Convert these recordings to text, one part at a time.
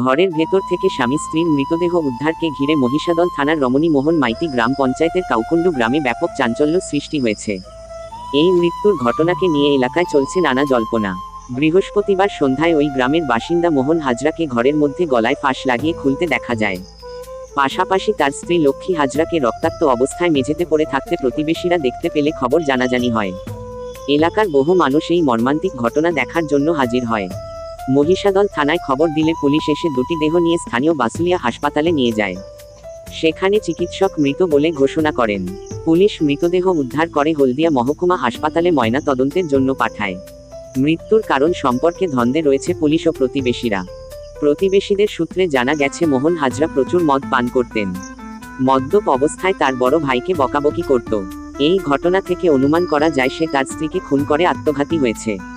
ঘরের ভেতর থেকে স্বামী স্ত্রীর মৃতদেহ উদ্ধারকে ঘিরে মহিষাদল থানার রমণী মোহন মাইতি গ্রাম পঞ্চায়েতের কাউকুণ্ডু গ্রামে ব্যাপক চাঞ্চল্য সৃষ্টি হয়েছে। এই মৃত্যুর ঘটনাকে নিয়ে এলাকায় চলছে নানা জল্পনা। বৃহস্পতিবার সন্ধ্যায় ওই গ্রামের বাসিন্দা মোহন হাজরাকে ঘরের মধ্যে গলায় ফাঁস লাগিয়ে খুলতে দেখা যায়। পাশাপাশি তার স্ত্রী লক্ষ্মী হাজরাকে রক্তাক্ত অবস্থায় মেঝেতে পড়ে থাকতে প্রতিবেশীরা দেখতে পেলে খবর জানাজানি হয়। এলাকার বহু মানুষ এই মর্মান্তিক ঘটনা দেখার জন্য হাজির হয়। মহিষাদল থানায় খবর দিলে পুলিশ এসে দুটি দেহ নিয়ে স্থানীয় বাসুলিয়া হাসপাতালে নিয়ে যায়। সেখানে চিকিৎসক মৃত বলে ঘোষণা করেন। পুলিশ মৃতদেহ উদ্ধার করে হলদিয়া মহকুমা হাসপাতালে ময়না তদন্তের জন্য পাঠায়। মৃত্যুর কারণ সম্পর্কে ধন্দে রয়েছে পুলিশ ও প্রতিবেশীরা। প্রতিবেশীদের সূত্রে জানা গেছে, মোহন হাজরা প্রচুর মদ পান করতেন। মদ্যপ অবস্থায় তার বড় ভাইকে বকাবকি করত। এই ঘটনা থেকে অনুমান করা যায়, সে তার স্ত্রীকে খুন করে আত্মঘাতী হয়েছে।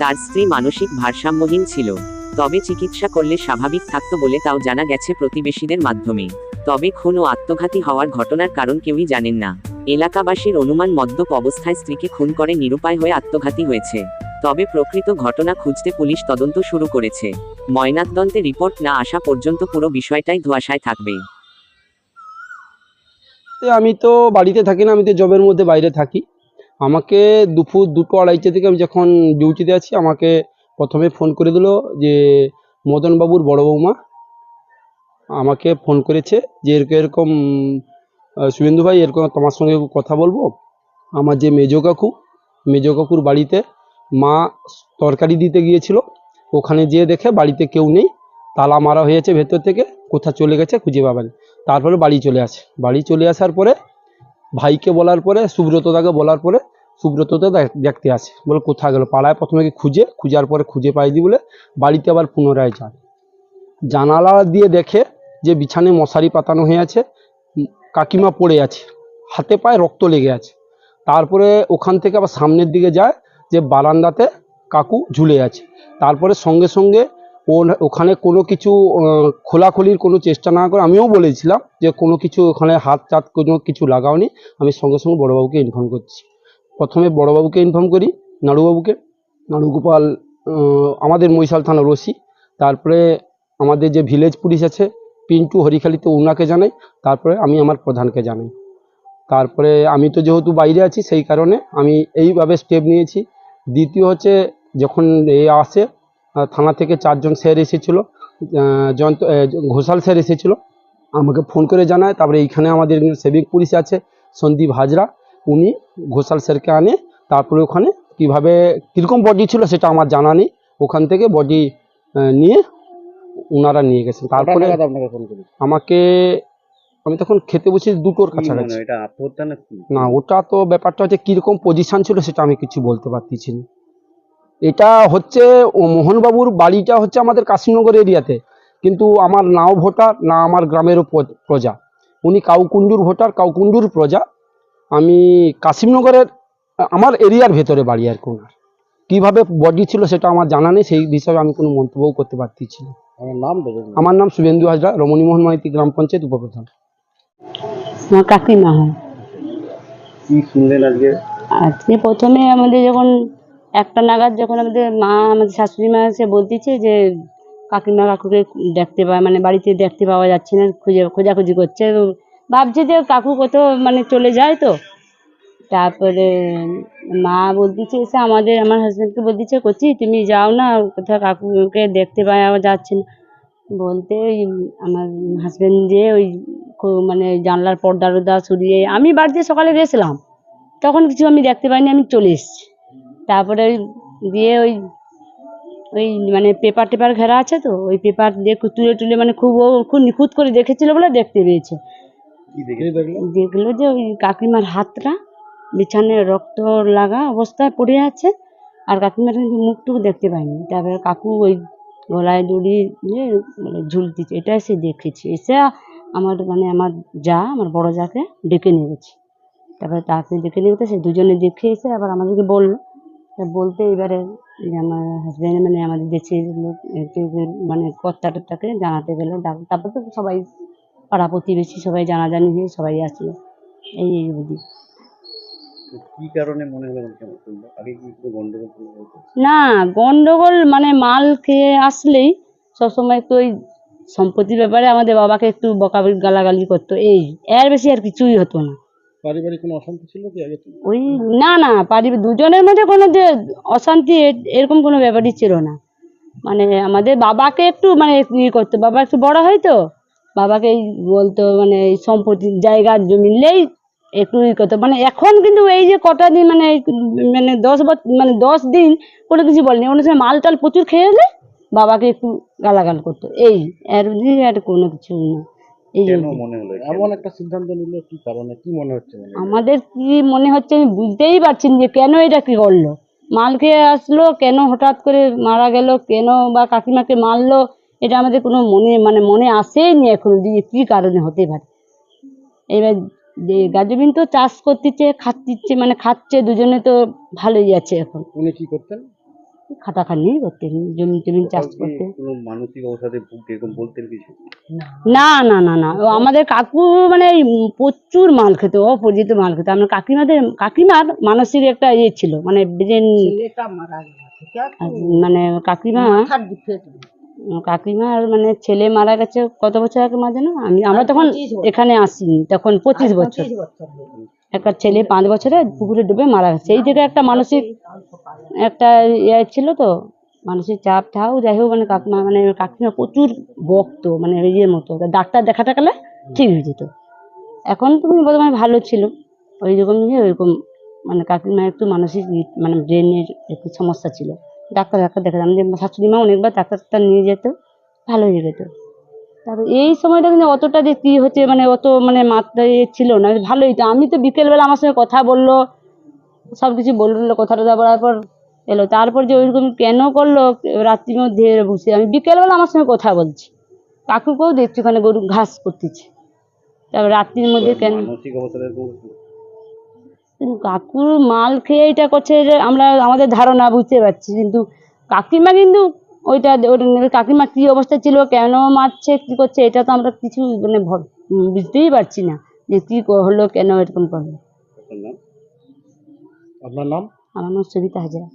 তার স্ত্রী মানসিক ভারসাম্যহীন ছিল। তবে চিকিৎসা করলে স্বাভাবিক থাকত বলে তাও জানা গেছে প্রতিবেশীদের মাধ্যমে। তবে খুন ও আত্মঘাতী হওয়ার ঘটনার কারণ কেউই জানেন না। এলাকাবাসীর অনুমান মদ্যপ অবস্থায় স্ত্রীকে খুন করে নিরুপায় হয়ে আত্মঘাতী হয়েছে। তবে প্রকৃত ঘটনা খুঁজতে পুলিশ তদন্ত শুরু করেছে। ময়নাতদন্তে রিপোর্ট না আসা পর্যন্ত পুরো বিষয়টাই ধোঁয়াশায় থাকবে। আমি তো বাড়িতে থাকি না, আমি তো জবের মধ্যে বাইরে থাকি। আমাকে দুপুর দুটো আড়াইটে থেকে আমি যখন ডিউটিতে আছি, আমাকে প্রথমে ফোন করে দিল যে, মদনবাবুর বড় বৌমা আমাকে ফোন করেছে যে এরকম এরকম শুভেন্দু ভাই, এরকম তোমার সঙ্গে কথা বলব। আমার যে মেজো কাকু, মেজো কাকুর বাড়িতে মা তরকারি দিতে গিয়েছিল। ওখানে যেয়ে দেখে বাড়িতে কেউ নেই। তালা মারা হয়েছে ভেতর থেকে কোথা চলে গেছে খুঁজে পাবেন। তারপরে বাড়ি চলে আসে। বাড়ি চলে আসার পরে ভাইকে বলার পরে সুব্রতদাকে বলার পরে সুব্রতদা দেখ- দেখতে আসে। বলে, কোথায় গেল? পাড়ায় প্রথমে খুঁজে? খুঁজার পরে খুঁজে পাইনি বলে বাড়িতে আবার পুনরায় যায়। জানালা দিয়ে দেখে যে বিছানে মশারি পাতানো হয়ে আছে, কাকিমা পড়ে আছে, হাতে পায়ে রক্ত লেগে আছে। তারপরে ওখান থেকে আবার সামনের দিকে যায় যে বারান্দাতে কাকু ঝুলে আছে। তারপরে সঙ্গে সঙ্গে ওখানে কোনো কিছু খোলাখুলির কোনো চেষ্টা না করে আমিও বলেছিলাম যে কোনো কিছু ওখানে হাত টাত কোনো কিছু লাগাওনি। আমি সঙ্গে সঙ্গে বড়োবাবুকে ইনফর্ম করছি। প্রথমে বড়োবাবুকে ইনফর্ম করি, নাড়ুবাবুকে। নাড়ুগোপাল আমাদের মহিশাল থানা রসি তারপরে আমাদের যে ভিলেজ পুলিশ আছে, পিন্টু হরিখালিতে ওনাকে জানাই। তারপরে আমি আমার প্রধানকে জানাই। তারপরে আমি তো যেহেতু বাইরে আছি, সেই কারণে আমি এইভাবে স্টেপ নিয়েছি। দ্বিতীয় হচ্ছে যখন এ আসে থানা থেকে চারজন স্যার এসেছিল জয়ন্ত ঘোষাল স্যার এসেছিল আমাকে ফোন করে জানায় তারপরে এইখানে আমাদের সেভিং পুলিশ আছে সন্দীপ হাজরা উনি ঘোষাল স্যারকে আনে তারপরে ওখানে কীভাবে কীরকম বডি ছিল সেটা আমার জানা নেই ওখান থেকে বডি নিয়ে ওনারা নিয়ে গেছেন। তারপরে আপনাকে ফোন করি আমাকে আমি তখন খেতে বসে দুটোর কাছাকাছি। না ওটা তো ব্যাপারটা হচ্ছে কীরকম পজিশন ছিল সেটা আমি কিছু বলতে পারতেছি না। এটা হচ্ছে ও মোহনবাবুর বাড়িটা হচ্ছে আমাদের কাশীনগর এরিয়াতে। কিন্তু আমার নাও ভোটার না আমার গ্রামেরও প্রজা। উনি কাউকুন্ডুর ভোটার কাউকুন্ডুর প্রজা। আমি কাশিমনগরের আমার এরিয়ার ভেতরে বাড়ি আর কি ওনার। কীভাবে বডি ছিল সেটা আমার জানা নেই সেই বিষয়ে আমি কোনো মন্তব্যও করতে পারতেছি না। আমার নাম আমার নাম শুভেন্দু হাজরা রমণীমোহন মাইতি গ্রাম পঞ্চায়েত উপপ্রধান। আমার কাকিমা হয়। কি শুনলেন আজকে? আজকে প্রথমে আমাদের যখন একটা নাগাদ যখন আমাদের মা, আমাদের শাশুড়ি মা এসে বলতেছে যে, কাকিমা কাকুকে দেখতে পাওয়া মানে বাড়িতে দেখতে পাওয়া যাচ্ছে না, খুঁজে, খোঁজাখুঁজি করছে ভাবছে যে কাকু কত মানে চলে যায় তো। তারপরে মা বলতেছে, এসে আমাদের, আমার হাজব্যান্ডকে বলতেছে করছি তুমি যাও না, কোথাও কাকুকে দেখতে পাওয়া যাচ্ছে না। বলতে ওই আমার হাজব্যান্ড যে ওই মানে জানলার পর্দা টর্দা সরিয়ে, আমি বাড়িতে সকালে গেছিলাম। তখন কিছু আমি দেখতে পাইনি, আমি চলে এসেছি। তারপরে ওই দিয়ে ওই ওই মানে পেপার টেপার ঘেরা আছে তো ওই পেপার দিয়ে তুলে তুলে মানে খুব ও খুব নিখুঁত করে দেখেছিল বলে দেখতে পেয়েছে। দেখল? যে ওই কাকিমার হাতটা বিছানায় রক্ত লাগা অবস্থায় পড়ে আছে আর কাকিমার কিন্তু মুখটুকু দেখতে পাইনি তারপরে কাকু ওই গলায় দড়ি দিয়ে মানে ঝুলতেছে এটা এসে দেখেছি। এসে আমার মানে আমার যা আমার বড় যাকে ডেকে নিয়ে গেছে। তারপরে তাকে ডেকে নিয়ে গেছে সে দুজনে দেখে এসে আবার আমাদেরকে বলল। বলতে এবারে আমার হাজব্যান্ড মানে আমাদের দেশের লোক মানে কর্তা টর্তাকে জানাতে গেলো। ডাক তারপর তো সবাই পাড়া প্রতিবেশী সবাই জানাজানি হয়ে সবাই আসলো। এই এই অবধি। কি কারণে মনে হলো আগে কি গন্ডগোল না গন্ডগোল মানে মাল খেয়ে আসলেই সবসময় একটু ওই সম্পত্তির ব্যাপারে আমাদের বাবাকে একটু বকাবকি গালাগালি করতো। এই এর বেশি আর কিছুই হতো না। পারিবারিক কোনো অশান্তি ছিল কি আগে ওই, না না পারি দুজনের মধ্যে কোনো যে অশান্তি এরকম কোনো ব্যাপারই ছিল না। মানে আমাদের বাবাকে একটু মানে ইয়ে করতো, বাবা একটু বড় হয় তো, বাবাকে বলতো মানে এই সম্পত্তি জায়গার জমি নিলেই একটু ই করতো। মানে এখন কিন্তু এই যে কটা দিন মানে মানে দশ বছর মানে দশ দিন কোনো কিছু বলেনি। অন্য সময় মাল টাল প্রচুর খেয়ে এলে বাবাকে একটু গালাগাল করতো। এই আর কোনো কিছু না। কেন মনে হলো? এমন একটা সিদ্ধান্ত নিল কি কারণে কি মনে হচ্ছে আমাদের কি মনে হচ্ছে আমি বুঝতেই পারছি না যে কেন এটা কি করল। মাল খেয়ে আসলো কেন হঠাৎ করে মারা গেল কেন বা কাকিমাকে মারলো এটা আমাদের কোনো মনে মানে মনে আসেনি এখনও যে কী কারণে হতে পারে। এবার যে গাজবিন তো চাষ করতেছে খাচ্ছে মানে খাচ্ছে দুজনে তো ভালোই আছে এখন। উনি কি করতেন? খাটাখানি করতেন জমি টমি চাষ কাউকে করতে কোনো মানসিক অবসাদে ভুগতে এরকম বলতেন কিছু? না না না না। ও আমাদের কাকু মানে প্রচুর মাল খেত অপরিচিত মাল খেত। আমরা কাকিমাদের কাকিমার মানসিক একটা ইয়ে ছিল মানে ব্রেন মানে কাকিমা কাকিমার মানে ছেলে মারা গেছে কত বছর আগে মা জানো আমি আমরা তখন এখানে আসিনি তখন পঁচিশ বছর। একটা ছেলে পাঁচ বছরে পুকুরে ডুবে মারা গেছে। এই থেকে একটা মানসিক একটা ইয়ে ছিল তো, মানসিক চাপ ঠাও, যাই হোক মানে কাকিমা মানে কাকিমা প্রচুর বকতো মানে ইয়ের মতো। ডাক্তার দেখাতে গেলে ঠিক হয়ে যেত। এখন তুমি বর্তমানে ভালো ছিল। ওই রকম নিয়ে ওইরকম মানে কাকিমা একটু মানসিক মানে ব্রেনের একটু সমস্যা ছিল। ডাক্তার ডাক্তার দেখাতাম। যে শাশুড়ি মা অনেকবার ডাক্তার নিয়ে যেত, ভালো হয়ে যেত। তারপর এই সময়টা কিন্তু অতটা যে কী হচ্ছে মানে অত মানে মাত্রায় ইয়ে ছিল না। ভালোই তো আমি তো বিকেলবেলা আমার সঙ্গে কথা বলল সব কিছু বলল কথা টথা বলার পর এলো। তারপর যে ওইরকম কেন করল রাত্রির মধ্যে বসে আমি বিকেলবেলা আমার সঙ্গে কথা বলছি। কাকুকেও দেখছি ওখানে গরু ঘাস করতেছে। তারপর রাত্রির মধ্যে কেন কাকুর মাল খেয়ে এটা করছে যে আমরা আমাদের ধারণা বুঝতে পারছি কিন্তু কাকিমা কিন্তু ওইটা ওর কাকিমা কী অবস্থা ছিল কেন মারছে কী করছে এটা তো আমরা কিছু মানে ভ- বুঝতেই পারছি না যে কী হলো কেন এরকম করল। আপনার নাম? আমার নাম সবিতা হাজরা।